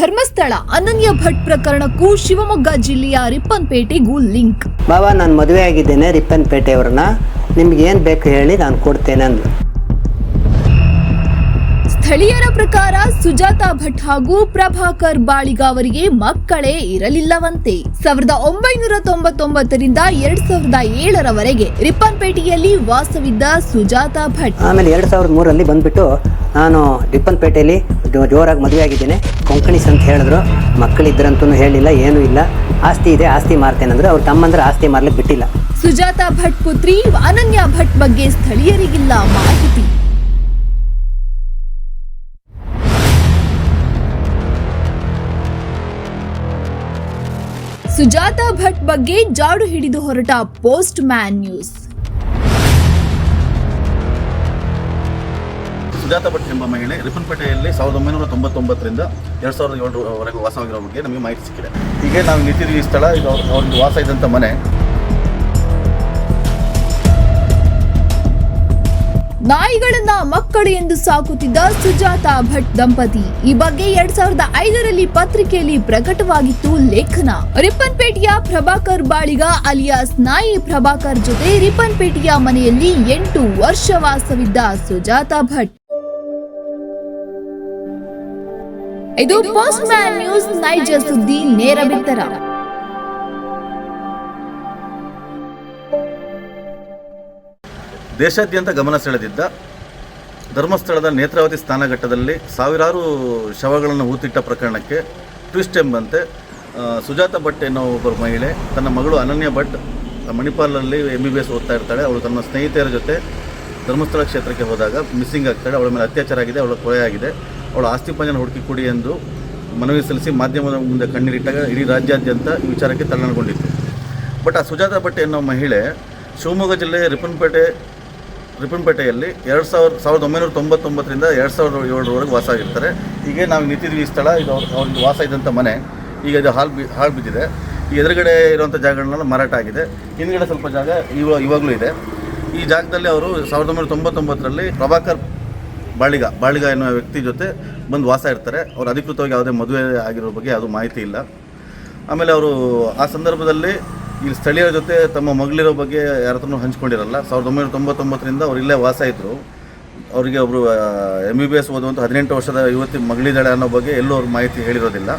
ಧರ್ಮಸ್ಥಳ ಅನನ್ಯ ಭಟ್ ಪ್ರಕರಣಕ್ಕೂ ಶಿವಮೊಗ್ಗ ಜಿಲ್ಲೆಯ ರಿಪ್ಪನ್ಪೇಟೆಗೂ ಲಿಂಕ್. ಬಾಬಾ ನಾನು ಮದುವೆ ಆಗಿದ್ದೇನೆ ರಿಪ್ಪನ್ಪೇಟೆಯವ್ರನ್ನ. ನಿಮ್ಗೆ ಏನು ಬೇಕು ಹೇಳಿ ನಾನು ಕೊಡ್ತೇನೆ ಅಂದ್ಲು. ಸ್ಥಳೀಯರ ಪ್ರಕಾರ ಸುಜಾತಾ ಭಟ್ ಹಾಗೂ ಪ್ರಭಾಕರ್ ಬಾಳಿಗ ಅವರಿಗೆ ಮಕ್ಕಳೇ ಇರಲಿಲ್ಲವಂತೆ. ಸಾವಿರದ ಒಂಬೈನೂರ ತೊಂಬತ್ತೊಂಬತ್ತರಿಂದ ಎರಡ್ ಸಾವಿರದ ಏಳರವರೆಗೆ ರಿಪ್ಪನ್ಪೇಟೆಯಲ್ಲಿ ವಾಸವಿದ್ದ ಸುಜಾತಾ ಭಟ್. ಆಮೇಲೆ ಎರಡು ಸಾವಿರದ ಮೂರರಲ್ಲಿ ಬಂದ್ಬಿಟ್ಟು ನಾನು ರಿಪ್ಪನ್ಪೇಟೆಯಲ್ಲಿ ಜೋ- ಜೋರಾಗಿ ಮದುವೆ ಆಗಿದ್ದೇನೆ. ಕೊಂಕಣಿಸ್ ಅಂತ ಹೇಳಿದ್ರು. ಮಕ್ಕಳಿದ್ರಂತೂ ಹೇಳಿಲ್ಲ, ಏನೂ ಇಲ್ಲ. ಆಸ್ತಿ ಇದೆ, ಆಸ್ತಿ ಮಾರ್ತೇನೆ ಅಂದ್ರೆ. ಅವ್ರ ತಮ್ಮಂದ್ರೆ ಆಸ್ತಿ ಮಾರ್ಲಿಕ್ಕೆ ಬಿಟ್ಟಿಲ್ಲ. ಸುಜಾತಾ ಭಟ್ ಪುತ್ರಿ, ಅನನ್ಯ ಭಟ್ ಬಗ್ಗೆ ಸ್ಥಳೀಯರಿಗಿಲ್ಲ ಮಾಹಿತಿ. ಸುಜಾತಾ ಭಟ್ ಬಗ್ಗೆ ಜಾಡು ಹಿಡಿದು ಹೊರಟ postman news. Sujata Bhat ಎಂಬ ಮಹಿಳೆ ರಿಪ್ಪನ್ಪೇಟೆಯಲ್ಲಿ ಸಾವಿರದ ಒಂಬೈನೂರ ತೊಂಬತ್ತೊಂಬತ್ತರಿಂದ ಎರಡು ಸಾವಿರದ ಏಳರವರೆಗೂ ವಾಸವಾಗಿರೋ ಬಗ್ಗೆ ನಮಗೆ ಮಾಹಿತಿ ಸಿಕ್ಕಿದೆ. ಹೀಗೆ ನಾವು ನಿಂತಿದ್ದೀವಿ ಈ ಸ್ಥಳ, ಇದು ಅವ್ರಿಗೆ ವಾಸ ಇದ್ದಂಥ ಮನೆ. ನಾಯಿಗಳನ್ನ ಮಕ್ಕಳು ಎಂದು ಸಾಕುತ್ತಿದ್ದ ಸುಜಾತಾ ಭಟ್ ದಂಪತಿ. ಈ ಬಗ್ಗೆ ಎರಡ್ ಸಾವಿರದ ಐದರಲ್ಲಿ ಪತ್ರಿಕೆಯಲ್ಲಿ ಪ್ರಕಟವಾಗಿತ್ತು ಲೇಖನ. ರಿಪ್ಪನ್ಪೇಟೆಯ ಪ್ರಭಾಕರ್ ಬಾಳಿಗ ಅಲಿಯಾಸ್ ನಾಯಿ ಪ್ರಭಾಕರ್ ಜೊತೆ ರಿಪ್ಪನ್ಪೇಟೆಯ ಮನೆಯಲ್ಲಿ ಎಂಟು ವರ್ಷ ವಾಸವಿದ್ದ ಸುಜಾತಾ ಭಟ್. ಇದು ಪೋಸ್ಟ್ ಮ್ಯಾನ್ ನ್ಯೂಸ್ ನೈಜ ಸುದ್ದಿ ನೇರ ಬಿತ್ತರ. ದೇಶಾದ್ಯಂತ ಗಮನ ಸೆಳೆದಿದ್ದ ಧರ್ಮಸ್ಥಳದ ನೇತ್ರಾವತಿ ಸ್ಥಾನಘಟ್ಟದಲ್ಲಿ ಸಾವಿರಾರು ಶವಗಳನ್ನು ಹೂತಿಟ್ಟ ಪ್ರಕರಣಕ್ಕೆ ಟ್ವಿಸ್ಟ್ ಎಂಬಂತೆ ಸುಜಾತ ಭಟ್ ಎನ್ನುವ ಒಬ್ಬರು ಮಹಿಳೆ, ತನ್ನ ಮಗಳು ಅನನ್ಯ ಭಟ್ ಮಣಿಪಾಲಲ್ಲಿ ಎಂ ಬಿ ಬಿ ಎಸ್ ಓದ್ತಾ ಇರ್ತಾಳೆ. ಅವಳು ತನ್ನ ಸ್ನೇಹಿತೆಯರ ಜೊತೆ ಧರ್ಮಸ್ಥಳ ಕ್ಷೇತ್ರಕ್ಕೆ ಹೋದಾಗ ಮಿಸ್ಸಿಂಗ್ ಆಗ್ತಾಳೆ. ಅವಳ ಮೇಲೆ ಅತ್ಯಾಚಾರ ಆಗಿದೆ, ಅವಳ ಕೊಲೆ ಅವಳ ಆಸ್ತಿ ಪಂಜನ ಹುಡುಕಿ ಕೊಡಿ ಎಂದು ಮನವಿ ಸಲ್ಲಿಸಿ ಮಾಧ್ಯಮದ ಮುಂದೆ ಕಣ್ಣೀರಿಟ್ಟಾಗ ಇಡೀ ರಾಜ್ಯಾದ್ಯಂತ ಈ ವಿಚಾರಕ್ಕೆ ತಲ್ಲಣಗೊಂಡಿತ್ತು. ಬಟ್ ಆ ಸುಜಾತ ಭಟ್ ಎನ್ನುವ ಮಹಿಳೆ ಶಿವಮೊಗ್ಗ ಜಿಲ್ಲೆಯ ರಿಪ್ಪನ್ಪೇಟೆ, ರಿಪ್ಪನ್ಪೇಟೆಯಲ್ಲಿ ಎರಡು ಸಾವಿರದ ಸಾವಿರದ ಒಂಬೈನೂರ ತೊಂಬತ್ತೊಂಬತ್ತರಿಂದ ಎರಡು ಸಾವಿರದ ಏಳರವರೆಗೆ ವಾಸ ಆಗಿರ್ತಾರೆ. ಹೀಗೆ ನಾವು ನಿಂತಿದ್ವಿ ಈ ಸ್ಥಳ, ಇದು ಅವ್ರ ಅವ್ರದ್ದು ವಾಸ ಇದ್ದಂಥ ಮನೆ. ಈಗ ಇದು ಹಾಲು ಬಿ ಹಾಳು ಬಿದ್ದಿದೆ. ಈ ಎದುರುಗಡೆ ಇರುವಂಥ ಜಾಗಗಳನ್ನೆಲ್ಲ ಮಾರಾಟ ಆಗಿದೆ. ಹಿಂದ್ಗಡೆ ಸ್ವಲ್ಪ ಜಾಗ ಇವ, ಇವಾಗಲೂ ಇದೆ. ಈ ಜಾಗದಲ್ಲಿ ಅವರು ಸಾವಿರದ ಒಂಬೈನೂರ ತೊಂಬತ್ತೊಂಬತ್ತರಲ್ಲಿ ಪ್ರಭಾಕರ್ ಬಾಳಿಗ ಬಾಳಿಗ ಎನ್ನುವ ವ್ಯಕ್ತಿ ಜೊತೆ ಬಂದು ವಾಸ ಇರ್ತಾರೆ. ಅವರು ಅಧಿಕೃತವಾಗಿ ಯಾವುದೇ ಮದುವೆ ಆಗಿರೋ ಬಗ್ಗೆ ಯಾವುದೂ ಮಾಹಿತಿ ಇಲ್ಲ. ಆಮೇಲೆ ಅವರು ಆ ಸಂದರ್ಭದಲ್ಲಿ ಈ ಸ್ಥಳೀಯರ ಜೊತೆ ತಮ್ಮ ಮಗಳಿರೋ ಬಗ್ಗೆ ಯಾರ ಹತ್ರನೂ ಹಂಚ್ಕೊಂಡಿರಲ್ಲ. ಸಾವಿರದ ಒಂಬೈನೂರ ತೊಂಬತ್ತೊಂಬತ್ತರಿಂದ ಅವರು ಇಲ್ಲೇ ವಾಸ ಇದ್ದರು ಅವರಿಗೆ ಒಬ್ಬರು ಎಂ ಬಿ ಬಿ ಎಸ್ ಓದುವಂಥ ಹದಿನೆಂಟು ವರ್ಷದ ಯುವತಿ ಮಗಳಿದ್ದಾಳೆ ಅನ್ನೋ ಬಗ್ಗೆ ಎಲ್ಲೂ ಅವ್ರ ಮಾಹಿತಿ ಹೇಳಿರೋದಿಲ್ಲ.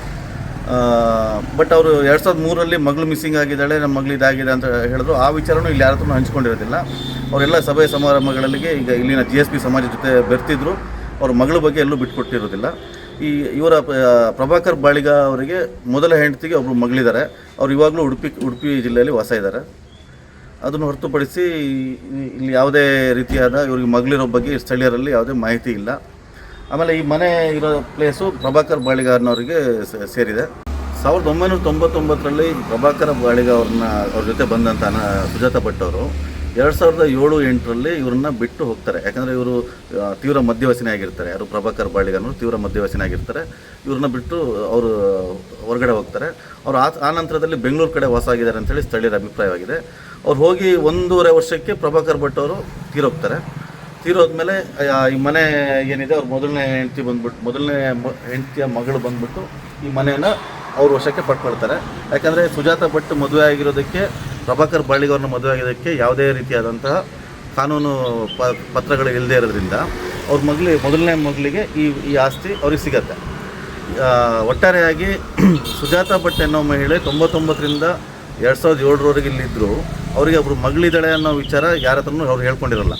ಬಟ್ ಅವರು ಎರಡು ಸಾವಿರದ ಮೂರರಲ್ಲಿ ಮಗಳು ಮಿಸ್ಸಿಂಗ್ ಆಗಿದ್ದಾಳೆ, ನಮ್ಮ ಮಗಳು ಇದಾಗಿದೆ ಅಂತ ಹೇಳಿದ್ರು. ಆ ವಿಚಾರನೂ ಇಲ್ಲಿ ಯಾರ ಹತ್ರನೂ ಹಂಚ್ಕೊಂಡಿರೋದಿಲ್ಲ. ಅವರೆಲ್ಲ ಸಭೆ ಸಮಾರಂಭಗಳಲ್ಲಿ ಈಗ ಇಲ್ಲಿನ ಜಿ ಎಸ್ ಪಿ ಸಮಾಜ ಜೊತೆ ಬೆರ್ತಿದ್ರು. ಅವ್ರ ಮಗಳ ಬಗ್ಗೆ ಎಲ್ಲೂ ಬಿಟ್ಕೊಟ್ಟಿರೋದಿಲ್ಲ. ಈ ಇವರ ಪ್ರಭಾಕರ್ ಬಾಳಿಗ ಅವರಿಗೆ ಮೊದಲ ಹೆಂಡತಿಗೆ ಒಬ್ಬರು ಮಗಳಿದ್ದಾರೆ. ಅವ್ರು ಇವಾಗಲೂ ಉಡುಪಿ ಉಡುಪಿ ಜಿಲ್ಲೆಯಲ್ಲಿ ವಾಸ ಇದ್ದಾರೆ. ಅದನ್ನು ಹೊರತುಪಡಿಸಿ ಇಲ್ಲಿ ಯಾವುದೇ ರೀತಿಯಾದ ಇವ್ರಿಗೆ ಮಗಳಿರೋ ಬಗ್ಗೆ ಸ್ಥಳೀಯರಲ್ಲಿ ಯಾವುದೇ ಮಾಹಿತಿ ಇಲ್ಲ. ಆಮೇಲೆ ಈ ಮನೆ ಇರೋ ಪ್ಲೇಸು ಪ್ರಭಾಕರ್ ಬಾಳಿಗ ಅನ್ನೋರಿಗೆ ಸೇರಿದೆ. ಸಾವಿರದ ಒಂಬೈನೂರ ತೊಂಬತ್ತೊಂಬತ್ತರಲ್ಲಿ ಪ್ರಭಾಕರ ಬಾಳಿಗ ಅವ್ರ ಜೊತೆ ಬಂದಂಥ ಸುಜಾತ ಭಟ್ ಅವರು ಎರಡು ಸಾವಿರದ ಏಳು, ಎಂಟರಲ್ಲಿ ಇವ್ರನ್ನ ಬಿಟ್ಟು ಹೋಗ್ತಾರೆ. ಯಾಕಂದರೆ ಇವರು ತೀವ್ರ ಮದ್ಯವ್ಯಸನಿ ಆಗಿರ್ತಾರೆ. ಯಾರು ಪ್ರಭಾಕರ್ ಬಾಳಿಗ ಅನ್ನೋರು ತೀವ್ರ ಮಧ್ಯವಸನೆ ಆಗಿರ್ತಾರೆ. ಇವ್ರನ್ನ ಬಿಟ್ಟು ಅವರು ಹೊರಗಡೆ ಹೋಗ್ತಾರೆ. ಅವ್ರು ಆ ಆ ನಂತರದಲ್ಲಿ ಬೆಂಗಳೂರು ಕಡೆ ವಾಸ ಆಗಿದ್ದಾರೆ ಅಂತೇಳಿ ಸ್ಥಳೀಯರ ಅಭಿಪ್ರಾಯವಾಗಿದೆ. ಅವ್ರು ಹೋಗಿ ಒಂದೂವರೆ ವರ್ಷಕ್ಕೆ ಪ್ರಭಾಕರ್ ಭಟ್ ಅವರು ತೀರೋಗ್ತಾರೆ. ತೀರೋದ್ಮೇಲೆ ಈ ಮನೆ ಏನಿದೆ, ಅವ್ರ ಮೊದಲನೇ ಹೆಂಡತಿ ಬಂದ್ಬಿಟ್ಟು ಮೊದಲನೇ ಹೆಂಡತಿಯ ಮಗಳು ಬಂದ್ಬಿಟ್ಟು ಈ ಮನೆಯನ್ನು ಅವ್ರ ವಶಕ್ಕೆ ಪಡ್ಕೊಳ್ತಾರೆ. ಯಾಕಂದರೆ ಸುಜಾತ ಭಟ್ ಮದುವೆ ಆಗಿರೋದಕ್ಕೆ, ಪ್ರಭಾಕರ್ ಬಾಳಿಗವ್ರನ್ನ ಮದುವೆ ಆಗಿರೋದಕ್ಕೆ ಯಾವುದೇ ರೀತಿಯಾದಂತಹ ಕಾನೂನು ಪ, ಪತ್ರಗಳು ಇಲ್ಲದೇ ಇರೋದ್ರಿಂದ ಅವ್ರ ಮಗಳಿ, ಮೊದಲನೇ ಮಗಳಿಗೆ ಈ ಈ ಆಸ್ತಿ ಅವ್ರಿಗೆ ಸಿಗತ್ತೆ. ಒಟ್ಟಾರೆಯಾಗಿ ಸುಜಾತ ಭಟ್ ಅನ್ನೋ ಮಹಿಳೆ ತೊಂಬತ್ತೊಂಬತ್ತರಿಂದ ಎರಡು ಸಾವಿರದ ಏಳರವರೆಗೆ ಇಲ್ಲಿದ್ದರು ಅವರಿಗೆ ಒಬ್ಬರು ಮಗಳಿದ್ದಾಳೆ ಅನ್ನೋ ವಿಚಾರ ಯಾರ ಹತ್ರನೂ ಅವ್ರು ಹೇಳ್ಕೊಂಡಿರಲ್ಲ.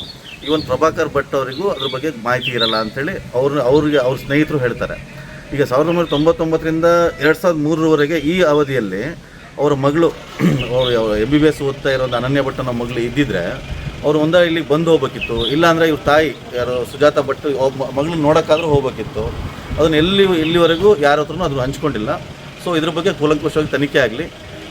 ಇವನ್ ಪ್ರಭಾಕರ್ ಭಟ್ ಅವರಿಗೂ ಅದ್ರ ಬಗ್ಗೆ ಮಾಹಿತಿ ಇರಲ್ಲ ಅಂಥೇಳಿ ಅವ್ರ ಅವ್ರಿಗೆ ಅವ್ರ ಸ್ನೇಹಿತರು ಹೇಳ್ತಾರೆ. ಈಗ ಸಾವಿರದ ಒಂಬೈನೂರ ತೊಂಬತ್ತೊಂಬತ್ತರಿಂದ ಎರಡು ಸಾವಿರದ ಮೂರರವರೆಗೆ ಈ ಅವಧಿಯಲ್ಲಿ ಅವರ ಮಗಳು, ಅವರು ಎಂ ಬಿ ಬಿ ಎಸ್ ಓದ್ತಾ ಇರೋ ಒಂದು ಅನನ್ಯ ಭಟ್ ಅನ್ನೋ ಮಗಳು ಇದ್ದಿದ್ರೆ ಅವರು ಒಂದ ಇಲ್ಲಿಗೆ ಬಂದು ಹೋಗ್ಬೇಕಿತ್ತು. ಇಲ್ಲಾಂದರೆ ಇವ್ರ ತಾಯಿ, ಯಾರು ಸುಜಾತ ಭಟ್ ಮಗಳು ನೋಡೋಕ್ಕಾದ್ರೂ ಹೋಗ್ಬೇಕಿತ್ತು. ಅದನ್ನು ಎಲ್ಲಿ ಇಲ್ಲಿವರೆಗೂ ಯಾರ ಹತ್ರನೂ ಅದನ್ನು ಹಂಚ್ಕೊಂಡಿಲ್ಲ. ಸೊ ಇದ್ರ ಬಗ್ಗೆ ಕೂಲಂಕುಷವಾಗಿ ತನಿಖೆ ಆಗಲಿ.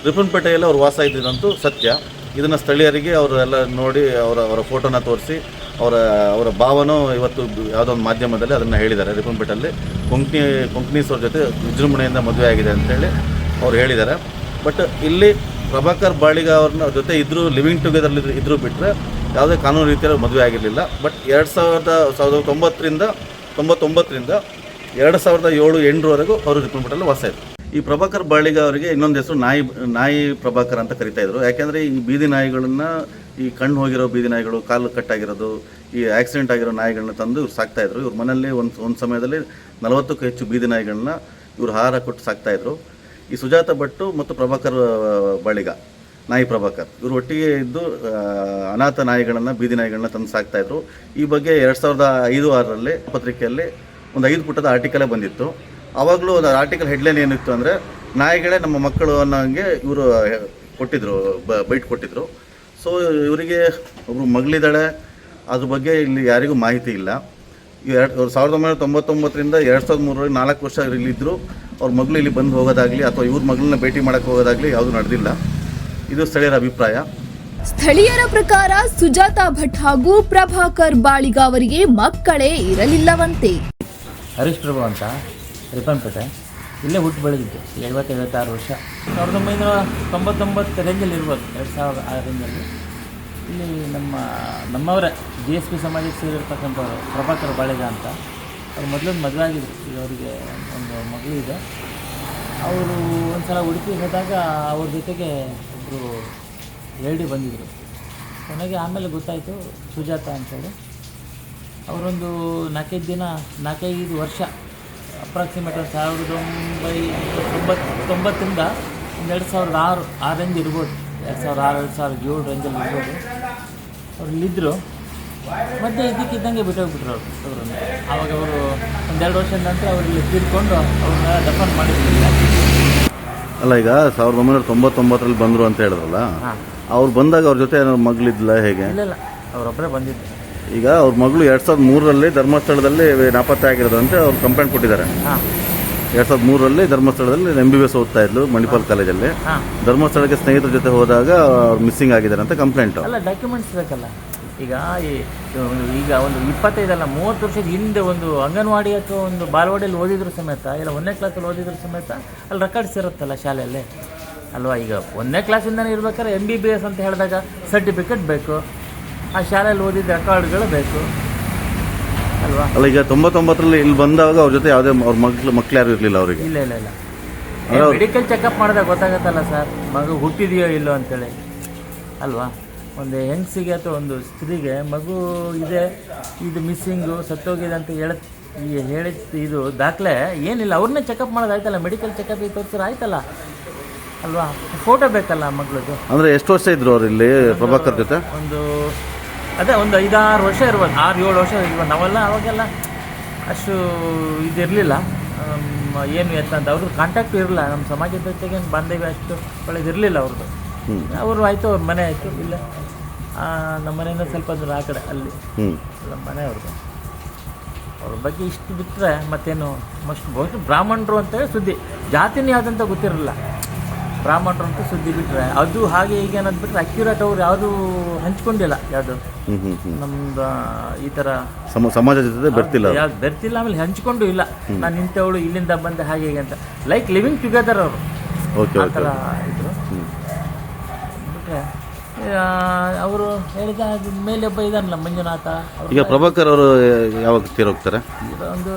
ರಿಪ್ಪನ್ಪೇಟೆಯಲ್ಲಿ ಅವ್ರು ವಾಸ ಇದ್ದಿದ್ದಂತೂ ಸತ್ಯ. ಇದನ್ನು ಸ್ಥಳೀಯರಿಗೆ ಅವರೆಲ್ಲ ನೋಡಿ, ಅವರ ಅವರ ಫೋಟೋನ ತೋರಿಸಿ ಅವರ ಅವರ ಭಾವನೂ ಇವತ್ತು ಯಾವುದೋ ಒಂದು ಮಾಧ್ಯಮದಲ್ಲಿ ಅದನ್ನು ಹೇಳಿದ್ದಾರೆ. ರಿಪ್ಪನ್ಪೇಟೆಯಲ್ಲಿ ಕುಂಕ್ಣಿ ಕೊಂಕ್ನೀಸ್ ಅವ್ರ ಜೊತೆ ವಿಜೃಂಭಣೆಯಿಂದ ಮದುವೆ ಆಗಿದೆ ಅಂತೇಳಿ ಅವ್ರು ಹೇಳಿದ್ದಾರೆ. ಬಟ್ ಇಲ್ಲಿ ಪ್ರಭಾಕರ್ ಬಾಳಿಗ ಅವ್ರನ್ನ ಜೊತೆ ಇದ್ದರೂ ಲಿವಿಂಗ್ ಟುಗೆದರ್ ಇದ್ರೂ ಬಿಟ್ಟರೆ ಯಾವುದೇ ಕಾನೂನು ರೀತಿಯಲ್ಲಿ ಮದುವೆ ಆಗಿರಲಿಲ್ಲ. ಬಟ್ ಎರಡು ಸಾವಿರದ ಸಾವಿರದ ತೊಂಬತ್ತರಿಂದ, ತೊಂಬತ್ತೊಂಬತ್ತರಿಂದ ಎರಡು ಸಾವಿರದ ಏಳು, ಎಂಟರವರೆಗೂ ಅವರು ರಿಪನ್ಪೇಟೆಯಲ್ಲಿ ವಾಸ ಈ ಪ್ರಭಾಕರ್ ಬಾಳಿಗ ಅವರಿಗೆ ಇನ್ನೊಂದು ಹೆಸರು ನಾಯಿ ನಾಯಿ ಪ್ರಭಾಕರ್ ಅಂತ ಕರಿತಾ ಇದ್ರು. ಯಾಕೆಂದರೆ ಈ ಬೀದಿ ನಾಯಿಗಳನ್ನ ಈ ಕಣ್ಣು ಹೋಗಿರೋ ಬೀದಿ ನಾಯಿಗಳು, ಕಾಲು ಕಟ್ಟಾಗಿರೋದು, ಈ ಆಕ್ಸಿಡೆಂಟ್ ಆಗಿರೋ ನಾಯಿಗಳನ್ನ ತಂದು ಇವ್ರು ಸಾಕ್ತಾ ಇದ್ರು. ಇವ್ರ ಮನೆಯಲ್ಲಿ ಒಂದು ಒಂದು ಸಮಯದಲ್ಲಿ ನಲವತ್ತಕ್ಕೂ ಹೆಚ್ಚು ಬೀದಿ ನಾಯಿಗಳನ್ನ ಇವ್ರು ಆಹಾರ ಕೊಟ್ಟು ಸಾಕ್ತಾ ಇದ್ರು. ಈ ಸುಜಾತ ಭಟ್ಟು ಮತ್ತು ಪ್ರಭಾಕರ್ ಬಳಿಗ, ನಾಯಿ ಪ್ರಭಾಕರ್, ಇವರು ಒಟ್ಟಿಗೆ ಇದ್ದು ಅನಾಥ ನಾಯಿಗಳನ್ನು, ಬೀದಿ ನಾಯಿಗಳನ್ನ ತಂದು ಸಾಕ್ತಾ ಇದ್ರು. ಈ ಬಗ್ಗೆ ಎರಡು ಸಾವಿರದ ಐದು, ಆರರಲ್ಲಿ ಪತ್ರಿಕೆಯಲ್ಲಿ ಒಂದು ಐದು ಪುಟದ ಆರ್ಟಿಕಲೇ ಬಂದಿತ್ತು. ಆವಾಗಲೂ ಒಂದು ಆರ್ಟಿಕಲ್ ಹೆಡ್ಲೈನ್ ಏನಿತ್ತು ಅಂದರೆ, ನಾಯಿಗಳೇ ನಮ್ಮ ಮಕ್ಕಳು ಅನ್ನೋ ಹಂಗೆ ಇವರು ಕೊಟ್ಟಿದ್ರು ಬೈಟ್ ಕೊಟ್ಟಿದ್ರು. ಸೊ ಇವರಿಗೆ ಒಬ್ಬರು ಮಗಳಿದ್ದಾಳೆ. ಅದ್ರ ಬಗ್ಗೆ ಇಲ್ಲಿ ಯಾರಿಗೂ ಮಾಹಿತಿ ಇಲ್ಲ. ಎರಡು ಸಾವಿರದ ಒಂಬೈನೂರ ತೊಂಬತ್ತೊಂಬತ್ತರಿಂದ ಎರಡು ಸಾವಿರದ ಮೂರರಲ್ಲಿ ನಾಲ್ಕು ವರ್ಷ ಇಲ್ಲಿದ್ದರು ಅವ್ರ ಮಗಳು ಇಲ್ಲಿ ಬಂದು ಹೋಗೋದಾಗಲಿ ಅಥವಾ ಇವ್ರ ಮಗಳನ್ನ ಭೇಟಿ ಮಾಡೋಕ್ಕೆ ಹೋಗೋದಾಗಲಿ ಯಾವುದೂ ನಡೆದಿಲ್ಲ. ಇದು ಸ್ಥಳೀಯರ ಅಭಿಪ್ರಾಯ. ಸ್ಥಳೀಯರ ಪ್ರಕಾರ ಸುಜಾತಾ ಭಟ್ ಹಾಗೂ ಪ್ರಭಾಕರ್ ಬಾಳಿಗ ಅವರಿಗೆ ಮಕ್ಕಳೇ ಇರಲಿಲ್ಲವಂತೆ. ಹರೀಶ್ ಪ್ರಭು ಅಂತ ರಿಪ್ಪನ್ಪೇಟೆ. ಇಲ್ಲೇ ಹುಟ್ಟು ಬೆಳೆದಿದ್ದು. ಐವತ್ತು, ಐವತ್ತಾರು ವರ್ಷ. ಸಾವಿರದ ಒಂಬೈನೂರ ತೊಂಬತ್ತೊಂಬತ್ತು ರೇಂಜಲ್ಲಿ ಇರ್ಬೋದು, ಎರಡು ಸಾವಿರದ ಆ ರೇಂಜಲ್ಲಿ. ಇಲ್ಲಿ ನಮ್ಮ, ನಮ್ಮವರೇ ಜಿ ಎಸ್ ಪಿ ಸಮಾಜಕ್ಕೆ ಸೇರಿರ್ತಕ್ಕಂಥವ್ರು ಪ್ರಭಾಕರ್ ಬಾಳೆಗ ಅಂತ. ಅವ್ರು ಮೊದಲೊಂದು ಮದುವೆ ಆಗಿದ್ರು. ಈಗ ಅವರಿಗೆ ಒಂದು ಮಗಳು ಇದೆ ಅವರು ಒಂದು ಸಲ ಉಡುಪಿ ಹೋದಾಗ ಅವ್ರ ಜೊತೆಗೆ ಒಬ್ಬರು ಲೇಡಿ ಬಂದಿದ್ದರು ನನಗೆ ಆಮೇಲೆ ಗೊತ್ತಾಯಿತು, ಸುಜಾತ ಅಂತೇಳಿ ಅವರೊಂದು ನಾಲ್ಕೈದು ದಿನ, ನಾಲ್ಕೈದು ವರ್ಷ ಅಪ್ರಾಕ್ಸಿಮೇಟ್ ಒಂದು ಸಾವಿರದ ಒಂಬೈನೂರ ತೊಂಬತ್ತು ತೊಂಬತ್ತರಿಂದ ಒಂದು ಎರಡು ಸಾವಿರದ ಆರು ಆ ರೇಂಜ್ ಇರ್ಬೋದು. ಎರಡು ಸಾವಿರದ ಆರು ಎರಡು ಸಾವಿರದ ಏಳು ರೇಂಜಲ್ಲಿ ಇರ್ಬೋದು. ಅವ್ರು ಇಲ್ಲಿದ್ದರು ಮತ್ತೆ ಇದಕ್ಕಿದ್ದಂಗೆ ಬಿಟ್ಟೋಗ್ಬಿಟ್ರು ಅವರು ಅವರನ್ನು ಆವಾಗ ಅವರು ಒಂದೆರಡು ವರ್ಷದ ನಂತರ ಅವರು ಇಲ್ಲಿ ತೀರ್ಕೊಂಡು ಅವ್ರನ್ನ ದಫನ್ ಮಾಡಿರಲಿಲ್ಲ ಅಲ್ಲ ಈಗ ಸಾವಿರದ ಒಂಬೈನೂರ ತೊಂಬತ್ತೊಂಬತ್ತರಲ್ಲಿ ಬಂದರು ಅಂತ ಹೇಳಿದ್ರಲ್ಲ ಅವ್ರು ಬಂದಾಗ ಅವ್ರ ಜೊತೆ ಏನಾದ್ರು ಮಗಳಿದ್ಲ ಹೇಗೆ? ಇಲ್ಲ ಇಲ್ಲ. ಅವರೊಬ್ಬರೇ ಬಂದಿದ್ದು ಈಗ ಅವ್ರ ಮಗಳು ಎರಡು ಸಾವಿರದ ಮೂರರಲ್ಲಿ ಧರ್ಮಸ್ಥಳದಲ್ಲಿ ನಾಪತ್ತೆ ಆಗಿರೋದಂತೆ ಅವ್ರು ಕಂಪ್ಲೇಂಟ್ ಕೊಟ್ಟಿದ್ದಾರೆ. ಎರಡು ಸಾವಿರದ ಮೂರರಲ್ಲಿ ಧರ್ಮಸ್ಥಳದಲ್ಲಿ ಎಂ ಬಿ ಬಿ ಎಸ್ ಓದ್ತಾ ಇದ್ಲು ಮಣಿಪಾಲ್ ಕಾಲೇಜಲ್ಲಿ. ಧರ್ಮಸ್ಥಳಕ್ಕೆ ಸ್ನೇಹಿತರ ಜೊತೆ ಹೋದಾಗ ಅವ್ರು ಮಿಸ್ಸಿಂಗ್ ಆಗಿದ್ದಾರೆ ಅಂತ ಕಂಪ್ಲೇಂಟ್ ಅಲ್ಲ ಡಾಕ್ಯುಮೆಂಟ್ಸ್ ಬೇಕಲ್ಲ. ಈಗ ಈ- ಈಗ ಒಂದು ಇಪ್ಪತ್ತೈದಲ್ಲ ಮೂವತ್ತು ವರ್ಷದ ಹಿಂದೆ ಒಂದು ಅಂಗನವಾಡಿ ಅಥವಾ ಒಂದು ಬಾಲವಾಡಿಯಲ್ಲಿ ಓದಿದ್ರು ಸಮೇತ ಇಲ್ಲ ಒಂದನೇ ಕ್ಲಾಸಲ್ಲಿ ಓದಿದ್ರು ಸಮೇತ ಅಲ್ಲಿ ರೆಕಾರ್ಡ್ಸ್ ಇರುತ್ತಲ್ಲ ಶಾಲೆಯಲ್ಲಿ. ಅಲ್ವಾ ಈಗ ಒಂದನೇ ಕ್ಲಾಸಿಂದನೇ ಇರ್ಬೇಕಾದ್ರೆ ಎಂ ಬಿ ಬಿ ಎಸ್ ಅಂತ ಹೇಳಿದಾಗ ಸರ್ಟಿಫಿಕೇಟ್ ಬೇಕು. ಆ ಶಾಲೆಯಲ್ಲಿ ಓದಿದ ರೆಕಾರ್ಡ್ಗಳು ಬೇಕು. ಅಲ್ವಾ? ಅಲ್ಲ ಈಗ ತೊಂಬತ್ತೊಂಬತ್ತರಲ್ಲಿ ಇಲ್ಲಿ ಬಂದಾಗ ಅವ್ರ ಜೊತೆ ಯಾವುದೇ ಅವ್ರ ಮಕ್ಳು ಮಕ್ಳು ಯಾರು ಇರಲಿಲ್ಲ ಅವರಿಗೆ? ಇಲ್ಲ ಇಲ್ಲ ಇಲ್ಲ. ಮೆಡಿಕಲ್ ಚೆಕಪ್ ಮಾಡಿದಾಗ ಗೊತ್ತಾಗತ್ತಲ್ಲ ಸರ್? ಮಗು ಹುಟ್ಟಿದೆಯೋ ಇಲ್ಲೋ ಅಂತೇಳಿ. ಅಲ್ವಾ? ಒಂದು ಹೆಂಗಸಿಗೆ ಅಥವಾ ಒಂದು ಸ್ತ್ರೀಗೆ ಮಗು ಇದೆ ಇದು ಮಿಸ್ಸಿಂಗು ಸತ್ತೋಗಿದೆ ಅಂತ ಹೇಳ ಈ ಹೇಳಿ ಇದು ದಾಖಲೆ ಏನಿಲ್ಲ. ಅವ್ರನ್ನೇ ಚೆಕಪ್ ಮಾಡೋದಾಯ್ತಲ್ಲ ಮೆಡಿಕಲ್ ಚೆಕಪ್ ತೋರಿಸಿದ್ರೆ ಆಯ್ತಲ್ಲ? ಅಲ್ವಾ? ಫೋಟೋ ಬೇಕಲ್ಲ ಮಗಳದು ಅಂದರೆ ಎಷ್ಟು ವರ್ಷ ಇದ್ರು ಅವ್ರು ಇಲ್ಲಿ ಪ್ರಭಾಕರ್ ಜೊತೆ? ಒಂದು ಅದೇ ಒಂದು ಐದಾರು ವರ್ಷ ಇರ್ಬೋದು ಆರು ಏಳು ವರ್ಷ ಇರ್ಬೋದು. ನಾವೆಲ್ಲ ಅವಾಗೆಲ್ಲ ಅಷ್ಟು ಇದಿರಲಿಲ್ಲ. ಏನು ಎತ್ತ ಅಂತ. ಅವ್ರದ್ದು ಕಾಂಟ್ಯಾಕ್ಟ್ ಇರಲಿಲ್ಲ. ನಮ್ಮ ಸಮಾಜದ ಜೊತೆಗೆ ಬಾಂಧವ್ಯ ಅಷ್ಟು ಒಳ್ಳೇದಿರಲಿಲ್ಲ ಅವ್ರದ್ದು. ಅವರು ಆಯಿತು ಅವ್ರ ಮನೆ ಆಯಿತು. ಇಲ್ಲ. ನಮ್ಮ ಮನೆಯಿಂದ ಸ್ವಲ್ಪ ದೂರ ಆ ಕಡೆ ಅಲ್ಲಿ. ನಮ್ಮ ಮನೆ ಅವ್ರದ್ದು. ಅವ್ರ ಬಗ್ಗೆ ಇಷ್ಟು ಬಿಟ್ಟರೆ ಮತ್ತೇನು? ಮಸ್ಟ್ ಬಹುಶಃ ಬ್ರಾಹ್ಮಣರು ಅಂತೇಳಿ ಸುದ್ದಿ. ಜಾತಿನೇ ಯಾವುದಂತ ಗೊತ್ತಿರಲಿಲ್ಲ. ಬ್ರಾಹ್ಮಣರು ಅಂತ ಸುದ್ದಿ ಬಿಟ್ಟರೆ ಅದು ಹಾಗೆ ಹೀಗೆ ಅನ್ನೋದು ಬಿಟ್ಟರೆ ಅಕ್ಯುರೇಟ್ ಅವ್ರು ಯಾವುದೂ ಹಂಚ್ಕೊಂಡಿಲ್ಲ ಯಾವುದು? ನಮ್ದು ಈ ಥರ ಸಮ ಸಮಾಜ ಜೊತೆ ಬರ್ತಿಲ್ಲ ಯಾವ್ದು ಬೆರ್ತಿಲ್ಲ ಆಮೇಲೆ ಹಂಚ್ಕೊಂಡು ಇಲ್ಲ. ನಾನು ನಿಂತವಳು ಇಲ್ಲಿಂದ ಬಂದೆ ಹಾಗೆ ಹೀಗೆ ಅಂತ. ಲೈಕ್ ಲಿವಿಂಗ್ ಟುಗೆದರ್ ಅವರು. ಓಕೆ ಆ ಥರ ಇದ್ರು. ಬಿಟ್ಟರೆ ಅವರು ಹೇಳಿದ ಮೇಲೆ ಒಬ್ಬ ಇದಾನಲ್ಲ ಮಂಜುನಾಥ ಈಗ ಪ್ರಭಾಕರ್ ಅವರು ಯಾವಾಗ ತೀರೋಗ್ತಾರೆ? ಒಂದು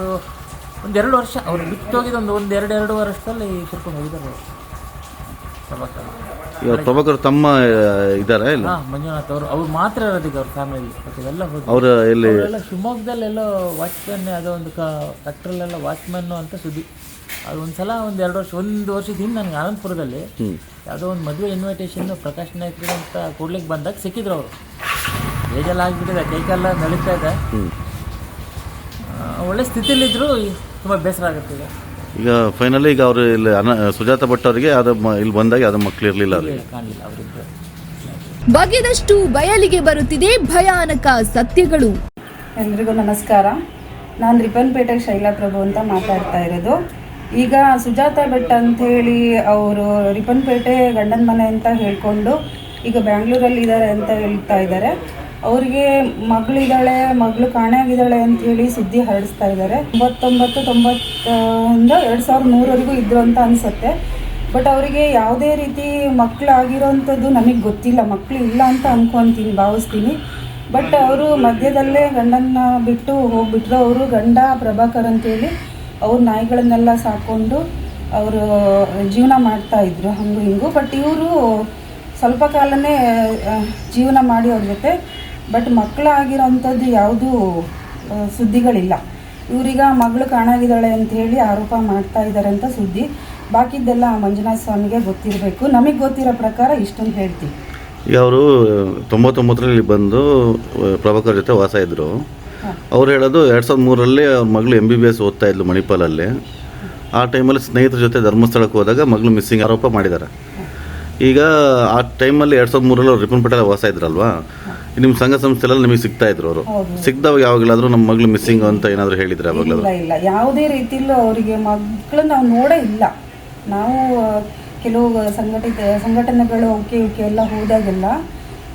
ಒಂದೆರಡು ವರ್ಷ ಅವ್ರು ಬಿಟ್ಟು ಹೋಗಿದ್ದು ಒಂದು ಒಂದೆರಡೆರಡು ಎರಡು ವರ್ಷದಲ್ಲಿ ಕರ್ಕೊಂಡು ಹೋಗಿದ್ದಾರೆ ಅವರು. ಪ್ರಭಾಕರ್. ಈಗ ಪ್ರಭಾಕರ್ ತಮ್ಮ ಇದ್ದಾರೆ ಇಲ್ಲ? ಹಾಂ ಮಂಜುನಾಥ್ ಅವರು. ಅವ್ರು ಮಾತ್ರ ಇರೋದಕ್ಕೆ ಅವ್ರ ಫ್ಯಾಮಿಲಿ ಇವೆಲ್ಲ ಹೋಗಿ ಅವರು ಎಲ್ಲಿ ಅವರೆಲ್ಲ ಶಿವಮೊಗ್ಗದಲ್ಲೆಲ್ಲೋ ವಾಚ್ಮ್ಯಾನ್ ಯಾವುದೋ ಒಂದು ಕ ವಾಚ್ಮನ್ ವಾಚ್ಮ್ಯಾನು ಅಂತ ಸುದ್ದಿ. ಅದು ಒಂದ್ಸಲ ಒಂದು ಎರಡು ವರ್ಷ ಒಂದು ವರ್ಷದ ಹಿಂದೆ ನನಗೆ ಆನಂದಪುರದಲ್ಲಿ ಯಾವುದೋ ಒಂದು ಮದುವೆ ಇನ್ವಿಟೇಷನ್ ಪ್ರಕಾಶ್ ನಾಯ್ಕರು ಅಂತ ಕೊಡ್ಲಿಕ್ಕೆ ಬಂದಾಗ ಸಿಕ್ಕಿದ್ರು ಅವರು. ಏಜೆಲ್ಲ ಆಗಿಬಿಟ್ಟಿದೆ ಕೈಕಾಲ ನಡೀತಾ ಇದೆ. ಆ, ಒಳ್ಳೆ ಸ್ಥಿತಿಲಿದ್ದರೂ ತುಂಬ ಬೇಸರ ಆಗುತ್ತೆ ಈಗ. ಈಗ ಫೈನಲಿ ಈಗ ಅವರು ಇಲ್ಲಿ ಅನ ಸುಜಾತ ಭಟ್ ಅವರಿಗೆ ಅದು ಮ- ಇಲ್ಲಿ ಬಂದಾಗ ಅದು ಮಕ್ಕಳು ಇರಲಿಲ್ಲ ಅವ್ರಿಗೆ. ಕಾಣಲಿಲ್ಲ ಅವರಿಬ್ಬರು ಬಗೆದಷ್ಟು ಬಯಲಿಗೆ ಬರುತ್ತಿದೆ ಭಯಾನಕ ಸತ್ಯಗಳು. ಎಲ್ರಿಗೂ ನಮಸ್ಕಾರ. ನಾನು ರಿಪ್ಪನ್ಪೇಟೆ ಶೈಲಾ ಪ್ರಭು ಅಂತ ಮಾತಾಡ್ತಾ ಇರೋದು. ಈಗ ಸುಜಾತ ಭಟ್ ಅಂತ ಹೇಳಿ ಅವರು ರಿಪ್ಪನ್ಪೇಟೆ ಗಂಡನ ಮನೆ ಅಂತ ಹೇಳ್ಕೊಂಡು ಈಗ ಬ್ಯಾಂಗ್ಳೂರಲ್ಲಿ ಇದ್ದಾರೆ ಅಂತ ಹೇಳ್ತಾ ಇದ್ದಾರೆ ಅವ್ರಿಗೆ ಮಗಳಿದ್ದಾಳೆ, ಮಗಳು ಕಾಣೆಯಾಗಿದ್ದಾಳೆ ಅಂತ ಹೇಳಿ ಸುದ್ದಿ ಹರಡಿಸ್ತಾ ಇದ್ದಾರೆ. ತೊಂಬತ್ತೊಂಬತ್ತು ತೊಂಬತ್ತಿಂದ ಎರಡು ಸಾವಿರದ ಮೂರವರೆಗೂ ಇದ್ರು ಅಂತ ಅನ್ಸುತ್ತೆ. ಬಟ್ ಅವರಿಗೆ ಯಾವುದೇ ರೀತಿ ಮಕ್ಕಳು ಆಗಿರೋವಂಥದ್ದು ನನಗೆ ಗೊತ್ತಿಲ್ಲ. ಮಕ್ಕಳು ಇಲ್ಲ ಅಂತ ಅನ್ಕೊಂತೀನಿ, ಭಾವಿಸ್ತೀನಿ. ಬಟ್ ಅವರು ಮಧ್ಯದಲ್ಲೇ ಗಂಡನ್ನ ಬಿಟ್ಟು ಹೋಗ್ಬಿಟ್ರು. ಅವರು ಗಂಡ ಪ್ರಭಾಕರ್ ಅಂತೇಳಿ ಅವ್ರ ನಾಯಿಗಳನ್ನೆಲ್ಲ ಸಾಕೊಂಡು ಅವರು ಜೀವನ ಮಾಡ್ತಾ ಇದ್ರು, ಹಂಗು ಹಿಂಗು. ಬಟ್ ಇವರು ಸ್ವಲ್ಪ ಕಾಲನೇ ಜೀವನ ಮಾಡಿ ಅವ್ರ ಜೊತೆ. ಬಟ್ ಮಕ್ಕಳಾಗಿರೋಂಥದ್ದು ಯಾವುದೂ ಸುದ್ದಿಗಳಿಲ್ಲ. ಇವ್ರೀಗ ಮಗಳು ಕಾಣಾಗಿದ್ದಾಳೆ ಅಂತ ಹೇಳಿ ಆರೋಪ ಮಾಡ್ತಾ ಇದ್ದಾರೆ ಅಂತ ಸುದ್ದಿ. ಬಾಕಿದ್ದೆಲ್ಲ ಮಂಜುನಾಥ ಸ್ವಾಮಿಗೆ ಗೊತ್ತಿರಬೇಕು. ನಮಗೆ ಗೊತ್ತಿರೋ ಪ್ರಕಾರ ಇಷ್ಟೊಂದು ಹೇಳ್ತೀವಿ. ಈಗ ಅವರು ತೊಂಬತ್ತೊಂಬತ್ತರಲ್ಲಿ ಬಂದು ಪ್ರಭಾಕರ್ ಜೊತೆ ವಾಸ ಇದ್ದರು ಅವ್ರು ಹೇಳೋದು ಎರಡು ಸಾವಿರದ ಮೂರರಲ್ಲಿ ಅವ್ರ ಮಗಳು ಎಂ ಬಿ ಬಿ ಎಸ್ ಓದ್ತಾ ಇದ್ಲು ಮಣಿಪಾಲಲ್ಲಿ. ಆ ಟೈಮಲ್ಲಿ ಸ್ನೇಹಿತರ ಜೊತೆ ಧರ್ಮಸ್ಥಳಕ್ಕೆ ಹೋದಾಗ ಮಗಳು ಮಿಸ್ಸಿಂಗ್ ಆರೋಪ ಮಾಡಿದ್ದಾರೆ ಈಗ ಆ ಟೈಮಲ್ಲಿ ಎರಡು ಸಾವಿರದ ಮೂರಲ್ಲಿ ಅವ್ರು ರಿಪನ್ ಪಟೇಲ್ ವಾಸ ಇದ್ರಲ್ವಾ? ನಿಮ್ಮ ಸಂಘ ಸಂಸ್ಥೆಲ್ಲ ನಿಮಗೆ ಸಿಗ್ತಾ ಇದ್ರು ಅವರು. ಹೌದು. ಸಿಕ್ಕಿದವಾಗ ಯಾವಾಗಲಾದರೂ ನಮ್ಮ ಮಗಳು ಮಿಸ್ಸಿಂಗ್ ಅಂತ ಏನಾದರೂ ಹೇಳಿದ್ರೆ ಅವಾಗಲಾದ್ರು ಇಲ್ಲ ಇಲ್ಲ. ಯಾವುದೇ ರೀತಿಯಲ್ಲೂ ಅವರಿಗೆ ಮಕ್ಕಳು ನಾವು ನೋಡೇ ಇಲ್ಲ. ನಾವು ಕೆಲವು ಸಂಘಟಿತ ಸಂಘಟನೆಗಳು ಅವಕ್ಕೆ ಇವಕ್ಕೆ ಎಲ್ಲ ಹೋದಾಗೆಲ್ಲ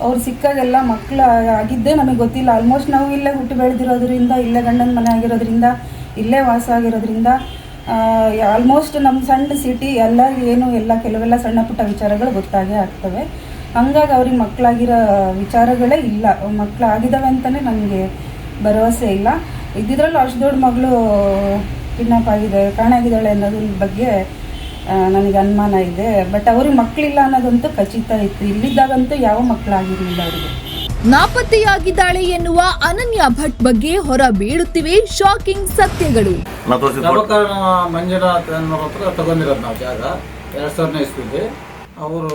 ಅವ್ರು ಸಿಕ್ಕಾಗೆಲ್ಲ ಮಕ್ಕಳು ಆಗಿದ್ದೇ ನಮಗೆ ಗೊತ್ತಿಲ್ಲ. ಆಲ್ಮೋಸ್ಟ್ ನಾವು ಇಲ್ಲೇ ಹುಟ್ಟು ಬೆಳೆದಿರೋದ್ರಿಂದ ಇಲ್ಲೇ ಗಂಡನ ಮನೆ ಆಗಿರೋದ್ರಿಂದ ಇಲ್ಲೇ ವಾಸ ಆಗಿರೋದ್ರಿಂದ ಆಲ್ಮೋಸ್ಟ್ ನಮ್ಮ ಸಣ್ಣ ಸಿಟಿ ಎಲ್ಲ ಏನು ಎಲ್ಲ ಕೆಲವೆಲ್ಲ ಸಣ್ಣ ಪುಟ್ಟ ವಿಚಾರಗಳು ಗೊತ್ತಾಗೇ ಆಗ್ತವೆ. ಹಂಗಾಗಿ ಅವ್ರಿಗೆ ಮಕ್ಕಳಾಗಿರೋ ವಿಚಾರಗಳೇ ಇಲ್ಲ. ಮಕ್ಕಳಾಗಿದ್ದಾವೆ ಅಂತಲೇ ನನಗೆ ಭರವಸೆ ಇಲ್ಲ. ಇದ್ದಿದ್ರಲ್ಲೂ ಅಷ್ಟು ದೊಡ್ಡ ಮಗಳು ಕಿಡ್ನಾಪ್ ಆಗಿದೆ ಕಾಣಾಗಿದ್ದಾಳೆ ಅನ್ನೋದ್ರ ಬಗ್ಗೆ ನನಗೆ ಅನುಮಾನ ಇದೆ. ಬಟ್ ಅವ್ರಿಗೆ ಮಕ್ಕಳಿಲ್ಲ ಅನ್ನೋದಂತೂ ಖಚಿತ ಇತ್ತು. ಇಲ್ಲಿದ್ದಾಗಂತೂ ಯಾವ ಮಕ್ಕಳಾಗಿರಲಿಲ್ಲ ಅವರಿಗೆ. ನಾಪತ್ತೆಯಾಗಿದ್ದಾಳೆ ಎನ್ನುವ ಅನನ್ಯ ಭಟ್ ಬಗ್ಗೆ ಹೊರ ಬೀಳುತ್ತಿವೆ ಶಾಕಿಂಗ್ ಸತ್ಯಗಳು. ಮಂಜುನಾಥ್ ಅನ್ನೋರ ಹತ್ರ ತಗೊಂಡಿರೋದು ನಾವು ಜಾಗ. ಎರಡ್ ಸಾವಿರನೇ ಇಸ್ವಿಲಿ. ಅವರು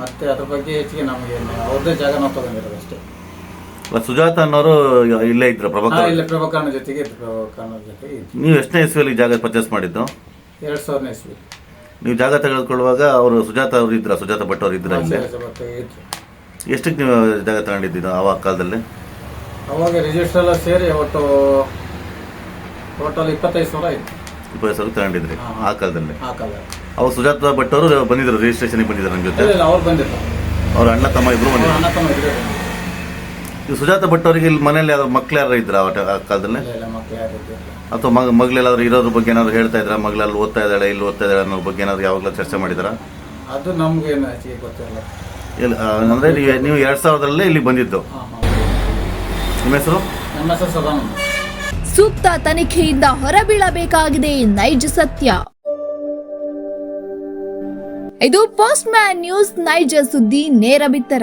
ಮತ್ತೆ ಅದ್ರ ಬಗ್ಗೆ ಹೆಚ್ಚಿಗೆ ನಮಗೆ ಅವ್ರದ್ದೇ ಜಾಗ ನಾವು ತಗೊಂಡಿರೋದು ಅಷ್ಟೇ. ಸುಜಾತ ಅನ್ನೋರು ಇಲ್ಲೇ ಇದ್ರು ಪ್ರಭಾಕರ್ ಇಲ್ಲ ಪ್ರಭಾಕರಣ ಜೊತೆಗೆ ಪ್ರಭಾಕರಣ ಜೊತೆಗೆ ನೀವು ಎಷ್ಟನೇ ಇಸ್ವಿಯಲ್ಲಿ ಜಾಗ ಪರ್ಚೇಸ್ ಮಾಡಿದ್ದು? ಎರಡು ಸಾವಿರನೇ ಇಸ್ವಿ. ನೀವು ಜಾಗ ತೆಗೆದುಕೊಳ್ಳುವಾಗ ಅವರು ಸುಜಾತ ಅವರು ಇದ್ರ ಸುಜಾತ ಭಟ್ ಅವರು ಇದ್ರ ಇಲ್ಲೇ? ಎಷ್ಟಕ್ಕೆ ನೀವು ಜಾಗ ತಗೊಂಡಿದ್ದೀರ ಆವಾಗ ಕಾಲದಲ್ಲಿ? ಅವಾಗ ರಿಜಿಸ್ಟರ್ ಎಲ್ಲ ಸೇರಿ ಒಟ್ಟು ಟೋಟಲ್ ಇಪ್ಪತ್ತೈದು ಸಾವಿರ ಇತ್ತು ಇಪ್ಪತ್ತು ಸಾವಿರ ತಗೊಂಡಿದ್ರಿ ಆ ಕಾಲದಲ್ಲಿ. ಅವ್ರು ಅವಾಗ ಸುಜಾತ ಭಟ್ ಅವರು ಬಂದಿದ್ರು ರಿಜಿಸ್ಟ್ರೇಷನ್ಗೆ ಬಂದಿದ್ರು ನನ್ನ ಜೊತೆ. ಅವ್ರು ಬಂದಿದ್ರು. ಅವ್ರ ಅಣ್ಣ ತಮ್ಮ ಇಬ್ರು ಬಂದಿದ್ರು. ಅಣ್ಣ ತಮ್ಮ ಇದ್ರೆ ಈ ಸುಜಾತ ಭಟ್ ಅವರಿಗೆ ಇಲ್ಲಿ ಮನೇಲಿ ಯಾರು ಮಕ್ಳು ಯಾರು ಇದ್ರ ಆ ಟ- ಆ ಕಾಲದಲ್ಲಿ? ಅಥವಾ ಮಗ ಮಗ್ಳೆಲ್ಲಾದ್ರೂ ಇರೋದ್ರ ಬಗ್ಗೆ ಏನಾದ್ರು ಹೇಳ್ತಾ ಇದ್ರ? ಮಗ್ಳಲ್ಲಿ ಓದ್ತಾ ಇದ್ದಾಳೆ ಇಲ್ಲಿ ಓದ್ತಾ ಇದ್ದಾಳೆ ಅನ್ನೋ ಬಗ್ಗೆ ಏನಾದ್ರು ಯಾವಾಗಲೂ ಚರ್ಚೆ ಮಾಡಿದ್ರ? ಅದು ನಮ್ಗೇನು ಹೆಚ್ಚಿಗೆ ಗೊತ್ತಿಲ್ಲ. ಇಲ್ಲ ಆ, ಅಂದ್ರೆ ನೀವು- ನೀವು ಎರಡ್ ಸಾವಿರದಲ್ಲೇ ಇಲ್ಲಿ ಬಂದಿದ್ದು. ಹಾಂ ಹಾಂ. ನಿಮ್ಮ ಹೆಸರು? ನಮ್ಮ ಹೆಸರು ಸದಾನಂದ. ಸೂಕ್ತ ತನಿಖೆಯಿಂದ ಹೊರಬೀಳಬೇಕಾಗಿದೆ ನೈಜ ಸತ್ಯ. ಇದು ಪೋಸ್ಟ್ ಮ್ಯಾನ್ ನ್ಯೂಸ್ ನೈಜ ಸುದ್ದಿ ನೇರ ಬಿತ್ತರ.